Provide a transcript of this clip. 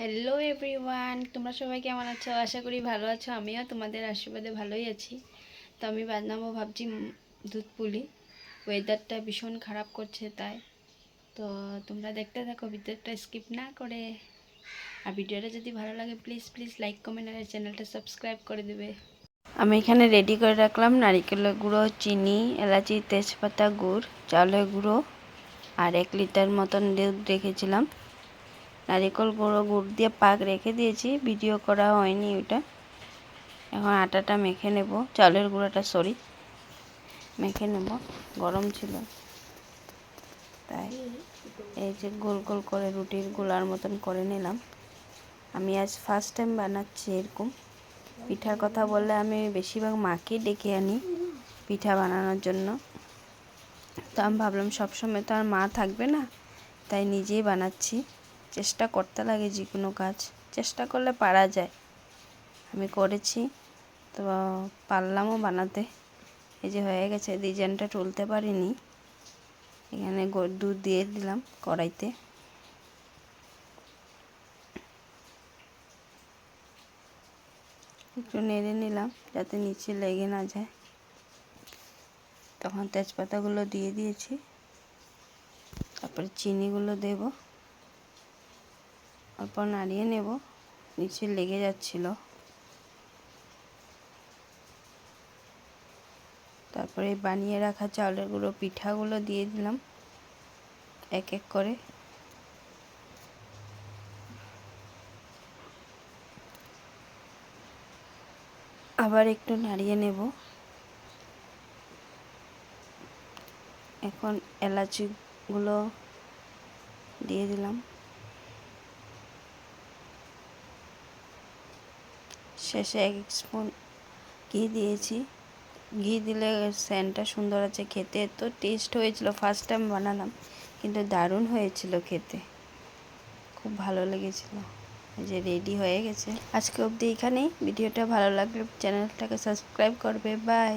Hello everyone তোমরা সবাই কেমন আছো? আশা করি ভালো আছো। আমিও তোমাদের আশীর্বাদে ভালোই আছি। তো আমি বাদনামও ভাবছি দুধ পুলি। ওয়েদারটা ভীষণ খারাপ করছে তাই। তো তোমরা দেখতে থাকো ভিডিওটা স্কিপ না করে। আর ভিডিওটা যদি ভালো লাগে প্লিজ প্লিজ লাইক কমেন্ট আর চ্যানেলটা সাবস্ক্রাইব করে দেবে। আমি এখানে রেডি করে রাখলাম নারিকেলের গুঁড়ো, চিনি, এলাচি, তেজপাতা, গুড়, চালের গুঁড়ো আর এক লিটার মতন দুধ রেখেছিলাম। নারিকেল গুঁড়ো, গুড় দিয়ে পাক রেখে দিয়েছি। ভিডিও করা হয়নি ওটা এখন আটাটা মেখে নেব। চালের গুঁড়োটা সরি মেখে নেব। গরম ছিল। তাই এই যে গোল গোল করে রুটির গোলার মতন করে নিলাম। আমি আজ ফার্স্ট টাইম বানাচ্ছি এরকম। পিঠার কথা বললে আমি বেশিরভাগ মাকেই ডেকে আনি পিঠা বানানোর জন্য। তো আমি ভাবলাম সবসময় তো আর মা থাকবে না, তাই নিজেই বানাচ্ছি। চেষ্টা করতে লাগে যে কোনো কাজ। চেষ্টা করলে পারা যায়। আমি করেছি। তো পারলামও বানাতে। এই যে হয়ে গেছে, ডিজাইনটা তুলতে পারিনি। এখানে দুধ দিয়ে দিলাম কড়াইতে। একটু নেড়ে নিলাম যাতে নিচে লেগে না যায়। তখন তেজপাতাগুলো দিয়ে দিয়েছি। তারপরে চিনিগুলো দেব। অল্প নাড়িয়ে নেব। নিচে লেগে যাচ্ছিল। তারপরে বানিয়ে রাখা চাউলের গুঁড়ো পিঠাগুলো দিয়ে দিলাম। এক এক করে। আবার একটু নাড়িয়ে নেব। এখন এলাচিগুলো দিয়ে দিলাম। শেষে এক স্পুন ঘি দিয়েছি। ঘি দিলে স্যান্ডটা সুন্দর আছে খেতে। তো টেস্ট হয়েছিল ফার্স্ট টাইম বানালাম, কিন্তু দারুণ হয়েছিল খেতে। খুব ভালো লেগেছিল। যে রেডি হয়ে গেছে। আজকে অবধি এখানেই। ভিডিওটা ভালো লাগলে চ্যানেলটাকে সাবস্ক্রাইব করবে। বাই